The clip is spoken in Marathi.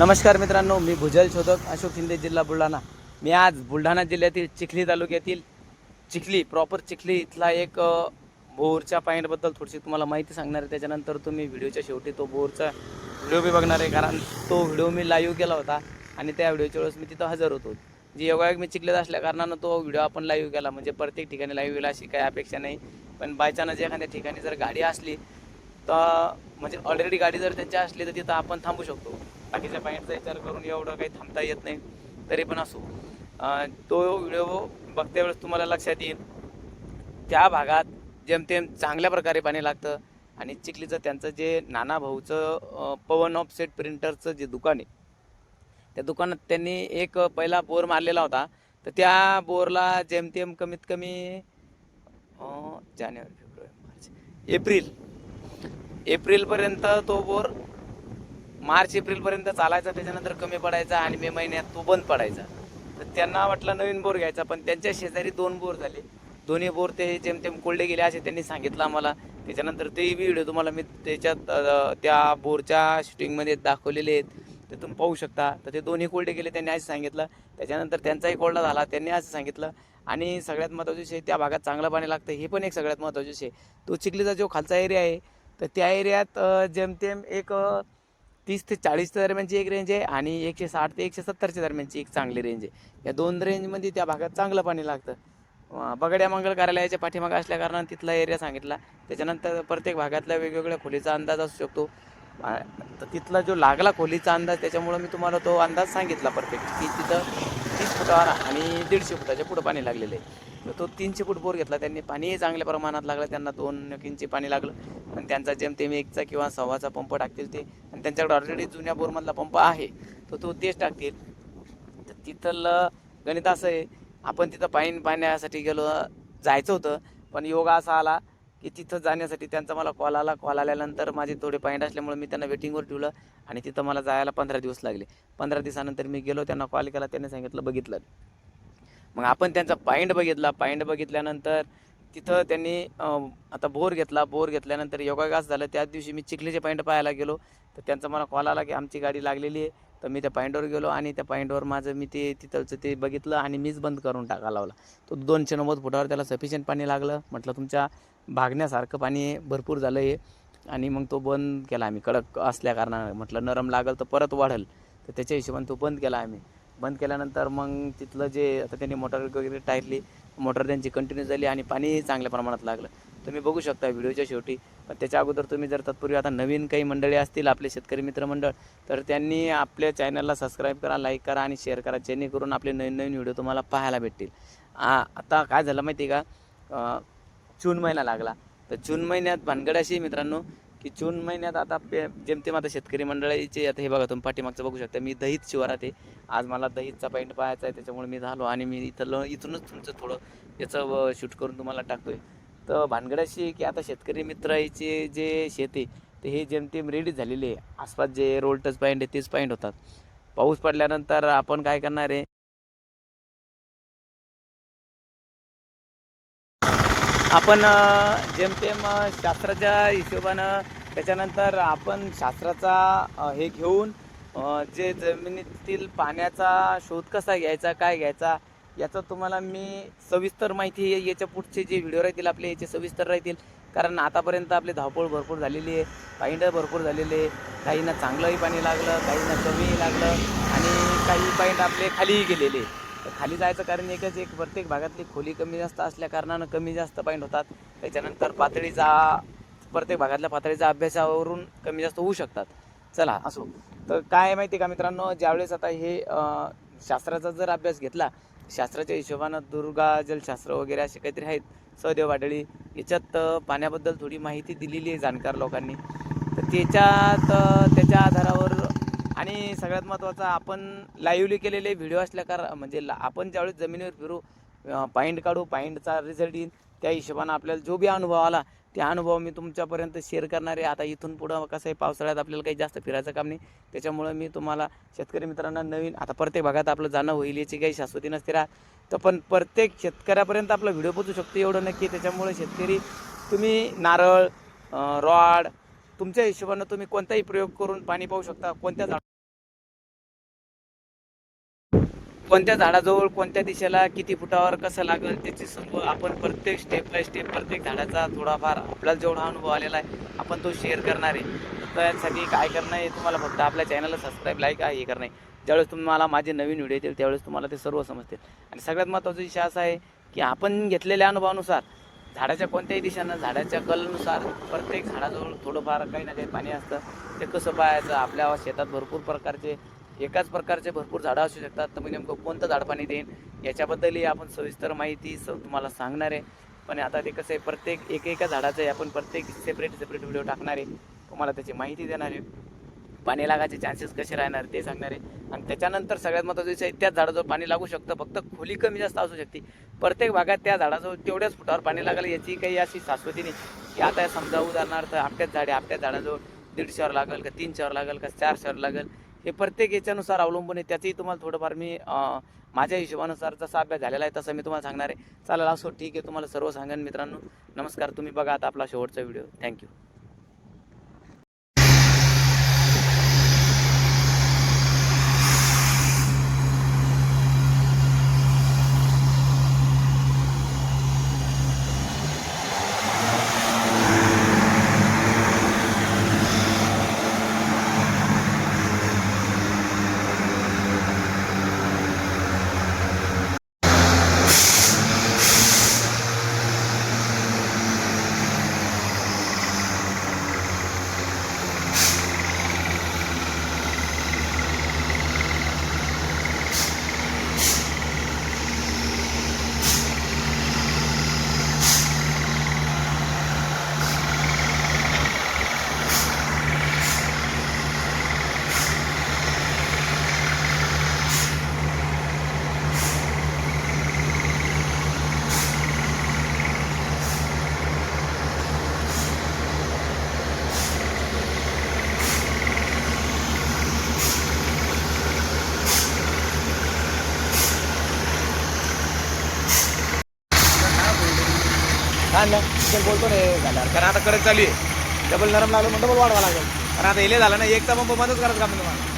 नमस्कार मित्रांनो मी भुजल शोधक अशोक शिंदे जिल्हा बुलढाणा. मी आज बुलढाणा जिल्ह्यातील चिखली तालुक्यातील चिखली प्रॉपर चिखली इथला एक बोरच्या पॉईंटबद्दल थोडीशी तुम्हाला माहिती सांगणार आहे. त्याच्यानंतर तुम्ही व्हिडिओच्या शेवटी तो बोरचा व्हिडिओ बी बघणार आहे कारण तो व्हिडिओ मी लाईव्ह केला होता आणि त्या व्हिडिओच्या वेळेस मी तिथं हजर होतो. जी योगायोग मी चिखलीत असल्या कारणानं तो व्हिडिओ आपण लाईव्ह केला. म्हणजे प्रत्येक ठिकाणी लाईव्ह केला अशी काही अपेक्षा नाही. पण बायचान्स एखाद्या ठिकाणी जर गाडी असली तर म्हणजे ऑलरेडी गाडी जर त्यांच्या असली तर तिथं आपण थांबू शकतो. बाकीच्या पॉईंटचा विचार करून एवढं काही थांबता येत नाही. तरी पण असो. तो व्हिडिओ बघत्या वेळेस तुम्हाला लक्षात येईल. त्या भागात जेमतेम चांगल्या प्रकारे पाणी लागतं आणि चिखलीचं त्यांचं जे नाना भाऊचं पवन ऑफसेट प्रिंटरचं जे दुकान आहे त्या दुकानात त्यांनी एक पहिला बोर मारलेला होता. तर त्या बोरला जेमतेम कमीत कमी जानेवारी फेब्रुवारी मार्च एप्रिल एप्रिलपर्यंत तो बोर मार्च एप्रिलपर्यंत चालायचा त्याच्यानंतर कमी पडायचा आणि मे महिन्यात तो बंद पडायचा. तर त्यांना वाटलं नवीन बोर घ्यायचा पण त्यांच्या शेजारी दोन बोर झाले. दोन्ही बोर ते जेमतेम कोल्डे गेले असे त्यांनी सांगितलं आम्हाला. त्याच्यानंतर तेही व्हिडिओ तुम्हाला मी त्याच्यात त्या बोरच्या शूटिंगमध्ये दाखवलेले आहेत. ते तुम्ही पाहू शकता. तर ते दोन्ही कोल्डे गेले त्यांनी असं सांगितलं. त्याच्यानंतर त्यांचाही कोल्डा झाला त्यांनी असं सांगितलं. आणि सगळ्यात महत्त्वाची विषय त्या भागात चांगलं पाणी लागतं हे पण एक सगळ्यात महत्त्वाचा विषय. तो चिखलीचा जो खालचा एरिया आहे तर त्या एरियात जेमतेम एक तीस ते चाळीसच्या दरम्यानची एक रेंज आहे आणि एकशे साठ ते एकशे सत्तरच्या दरम्यानची एक चांगली रेंज आहे. या दोन रेंजमध्ये त्या भागात चांगलं पाणी लागतं. बगड्या मंगल कार्यालयाच्या पाठीमागे असल्या कारणानं तिथला एरिया सांगितला. त्याच्यानंतर प्रत्येक भागातल्या वेगवेगळ्या खोलीचा अंदाज असू शकतो. तर तिथला जो लागला खोलीचा अंदाज त्याच्यामुळं मी तुम्हाला तो अंदाज सांगितला परफेक्ट की तिथं तीस फुटावर आणि दीडशे फुटाच्या पुढं पाणी लागलेलं आहे. तो तीनशे फूट बोर घेतला. त्यांनी पाणीही चांगल्या प्रमाणात लागलं. त्यांना दोन इंची पाणी लागलं. आणि त्यांचा जेमतेम एकचा किंवा सव्वाचा पंप टाकतील ते. आणि त्यांच्याकडे ऑलरेडी जुन्या बोरमधला पंप आहे. तर तो तेच टाकतील. तर तिथलं गणित असं आहे. आपण तिथं पाणी पाण्यासाठी गेलो जायचं होतं. पण योगा असा आला की तिथं जाण्यासाठी त्यांचा मला कॉल आला. कॉल आल्यानंतर माझे थोडे पॉईंट असल्यामुळे मी त्यांना वेटिंगवर ठेवलं. आणि तिथं मला जायला पंधरा दिवस लागले. पंधरा दिवसानंतर मी गेलो. त्यांना कॉल केला. त्यांनी सांगितलं बघितलं. मग आपण त्यांचा पॉईंट बघितला पॉईंट बघितल्यानंतर तिथं त्यांनी आता बोर घेतला बोर घेतल्यानंतर योगागास झालं. त्याच दिवशी मी चिखलीचे पॉईंट पाहायला गेलो. तर त्यांचा मला कॉल आला की आमची गाडी लागलेली आहे. तर मी त्या पॉईंटवर गेलो आणि त्या पॉईंटवर माझं मी ते तिथलचं ते बघितलं आणि मीच बंद करून टाका लावला. तो दोनशे नव्वद फुटावर त्याला सफिशियंट पाणी लागलं. म्हटलं तुमच्या भागण्यासारखं पाणी भरपूर झालं आहे आणि मग तो बंद केला आम्ही. कडक असल्या कारणानं. म्हटलं नरम लागल तर परत वाढेल. तर त्याच्या हिशोबाने तो बंद केला आम्ही. बंद केल्यानंतर मग तिथलं जे आता त्यांनी मोटर वगैरे टाकली मोटर त्यांची कंटिन्यू झाली आणि पाणी चांगल्या प्रमाणात लागलं. तुम्ही बघू शकता व्हिडिओच्या शेवटी. पण त्याच्या अगोदर तुम्ही जर तत्पूर्वी आता नवीन काही मंडळी असतील आपले शेतकरी मित्रमंडळ तर त्यांनी आपल्या चॅनलला सबस्क्राईब करा लाईक करा आणि शेअर करा. जेणेकरून आपले नवीन नवीन व्हिडिओ तुम्हाला पाहायला भेटतील. आ आता काय झालं माहिती आहे का? जून महिना लागला. तर जून महिन्यात भानगड अशी मित्रांनो की जून महिन्यात आता पे जेमतेम आता शेतकरी मंडळीचे आता हे बघा तुम्ही पाठीमागचं बघू शकता. मी दहीत शिवारात आहे. आज मला दहीतचा पॉईंट पाहायचा आहे त्याच्यामुळे मी झालो आणि मी इथलं इथूनच तुमचं थोडं याचं शूट करून तुम्हाला टाकतोय. तर भानगड अशी की आता शेतकरी मित्राचे जे शेती आहे ते हे जेमतेम रेडी झालेले आहे. आसपास जे रोल टच पॉईंट आहे तेच पॉईंट होतात. पाऊस पडल्यानंतर आपण काय करणार आहे? आपण जेमतेम शास्त्राच्या हिशोबानं त्याच्यानंतर आपण शास्त्राचा हे घेऊन जे जमिनीतील पाण्याचा शोध कसा घ्यायचा काय घ्यायचा याचं तुम्हाला मी सविस्तर माहिती याच्या पुढचे जे व्हिडिओ राहतील आपले याचे सविस्तर राहतील कारण आतापर्यंत आपली धावपळ भरपूर झालेली आहे पाईंडं भरपूर झालेले आहे काहींना चांगलंही पाणी लागलं काहींना कमीही लागलं आणि काही पाईंड आपले खालीही गेलेले आहे. तर खाली जायचं कारण एकच एक प्रत्येक भागातली खोली कमी जास्त असल्या कारणानं कमी जास्त पॉईंट होतात. त्याच्यानंतर पातळीचा प्रत्येक भागातल्या पातळीचा अभ्यासावरून कमी जास्त होऊ शकतात. चला असो. तर काय आहे माहिती आहे का मित्रांनो? ज्यावेळेस आता हे शास्त्राचा जर अभ्यास घेतला शास्त्राच्या हिशोबानं दुर्गा जलशास्त्र वगैरे असे काहीतरी आहेत. सहदेव वाडळी याच्यात पाण्याबद्दल थोडी माहिती दिलेली आहे जाणकार लोकांनी. तर त्याच्यात त्याच्या आधारे आणि सगळ्यात महत्त्वाचा आपण लाईव्हली केलेले व्हिडिओ असल्या कार म्हणजे ला- आपण ज्यावेळेस जमिनीवर फिरू पाईंट काढू पाईंटचा रिझल्ट येईल त्या हिशोबानं आपल्याला जो बी अनुभव आला ते अनुभव मी तुमच्यापर्यंत शेअर करणार आहे. आता इथून पुढं कसं आहे पावसाळ्यात आपल्याला काही जास्त फिरायचं काम नाही. त्याच्यामुळं मी तुम्हाला शेतकरी मित्रांना नवीन आता प्रत्येक भागात आपलं जाणं होईल याची काही शाश्वती नसते राहत. तर पण प्रत्येक शेतकऱ्यापर्यंत आपला व्हिडिओ पोचू शकतो एवढं नक्की. त्याच्यामुळे शेतकरी तुम्ही नारळ रॉड तुमच्या हिशोबानं तुम्ही कोणताही प्रयोग करून पाणी पाहू शकता कोणत्या कोणत्या झाडाजवळ कोणत्या दिशेला किती फुटावर कसं लागेल त्याची सर्व आपण प्रत्येक स्टेप बाय स्टेप प्रत्येक झाडाचा थोडाफार आपल्याला जेवढा अनुभव आलेला आहे आपण तो शेअर करणार आहे. त्यासाठी काय करणं आहे तुम्हाला फक्त आपल्या चॅनलला सबस्क्राईब लाईक आहे हे करणं आहे. ज्यावेळेस तुम्हाला माझे नवीन व्हिडिओ येतील त्यावेळेस तुम्हाला ते सर्व समजतील. आणि सगळ्यात महत्त्वाचा विषय असा आहे की आपण घेतलेल्या अनुभवानुसार झाडाच्या कोणत्याही दिशानं झाडाच्या कलनुसार प्रत्येक झाडाजवळ थोडंफार काही ना काही पाणी असतं. ते कसं पाहायचं? आपल्या शेतात भरपूर प्रकारचे एकाच प्रकारचे भरपूर झाडं असू शकतात. तर मी नेमकं कोणतं झाड पाणी देईन? याच्याबद्दलही आपण सविस्तर माहिती स तुम्हाला सांगणार आहे. पण आता ते कसं आहे प्रत्येक एक एका झाडाचं आहे आपण प्रत्येक सेपरेट सेपरेट व्हिडिओ टाकणार आहे. तुम्हाला त्याची माहिती देणार आहे. पाणी लागायचे चान्सेस कसे राहणार ते सांगणार आहे. आणि त्याच्यानंतर सगळ्यात महत्त्वाचं विषय त्याच झाडाजवळ पाणी लागू शकतं. फक्त खोली कमी जास्त असू शकते. प्रत्येक भागात त्या झाडाजवळ तेवढ्याच फुटावर पाणी लागेल याची काही अशी शाश्वती नाही. की आता समजा उदाहरणार्थ आपट्याच झाडे आपट्याच झाडाजवळ दीडशेवर लागेल का तीनशेवर लागेल का चारशेवर लागेल? हे प्रत्येक याच्यानुसार अवलंबून आहे. त्याचंही तुम्हाला थोडंफार मी माझ्या हिशोबानुसार जसा अभ्यास झालेला आहे तसं मी तुम्हाला सांगणार आहे. चालेल असो ठीक आहे. तुम्हाला सर्व सांगेन मित्रांनो. नमस्कार तुम्ही बघा आता आपला शेवटचा व्हिडिओ. थँक्यू. आणलं ते बोलतो रे झाल्यावर. कारण आता करत चालू आहे. डबल नरम लागलं मग डबल वाढवा लागेल. कारण आता इले झालं ना एक तर मग बंदच करायचं का तुम्हाला?